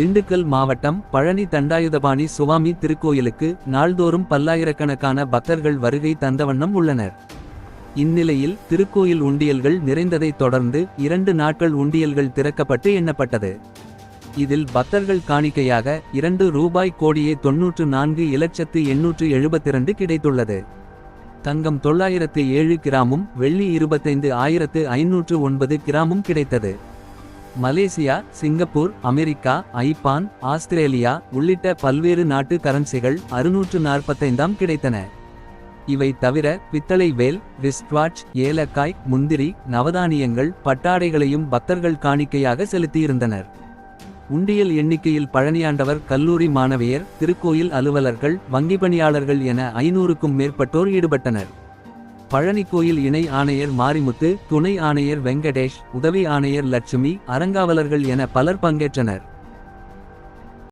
திண்டுக்கல் மாவட்டம் பழனி தண்டாயுதபாணி சுவாமி திருக்கோயிலுக்கு நாள்தோறும் பல்லாயிரக்கணக்கான பக்தர்கள் வருகை தந்தவண்ணம் உள்ளனர். இந்நிலையில் திருக்கோயில் உண்டியல்கள் நிறைந்ததைத் தொடர்ந்து இரண்டு நாட்கள் உண்டியல்கள் திறக்கப்பட்டு எண்ணப்பட்டது. இதில் பக்தர்கள் காணிக்கையாக இரண்டு ரூபாய் கோடியே தொன்னூற்று நான்கு இலட்சத்து எண்ணூற்று எழுபத்திரண்டு கிடைத்துள்ளது. தங்கம் தொள்ளாயிரத்து ஏழு கிராமும் வெள்ளி இருபத்தைந்து ஆயிரத்து ஐநூற்று ஒன்பது கிராமும் கிடைத்தது. Malaysia Singapore America Japan Australia உள்ளிட்ட பல்வேறு நாட்டு கரன்சிகள் அறுநூற்று நாற்பத்தைந்தாம் கிடைத்தன. இவை தவிர பித்தளை வேல் ரிஸ்ட்வாட்ச் ஏலக்காய் முந்திரி நவதானியங்கள் பட்டாடைகளையும் பக்தர்கள் காணிக்கையாக செலுத்தியிருந்தனர். உண்டியல் எண்ணிக்கையில் பழனியாண்டவர் கல்லூரி மாணவியர் திருக்கோயில் அலுவலர்கள் வங்கி பணியாளர்கள் என ஐநூறுக்கும் மேற்பட்டோர் ஈடுபட்டனர். பழனி கோயில் இணை ஆணையர் மாரிமுத்து துணை ஆணையர் வெங்கடேஷ் உதவி ஆணையர் லட்சுமி அறங்காவலர்கள் என பலர் பங்கேற்றனர்.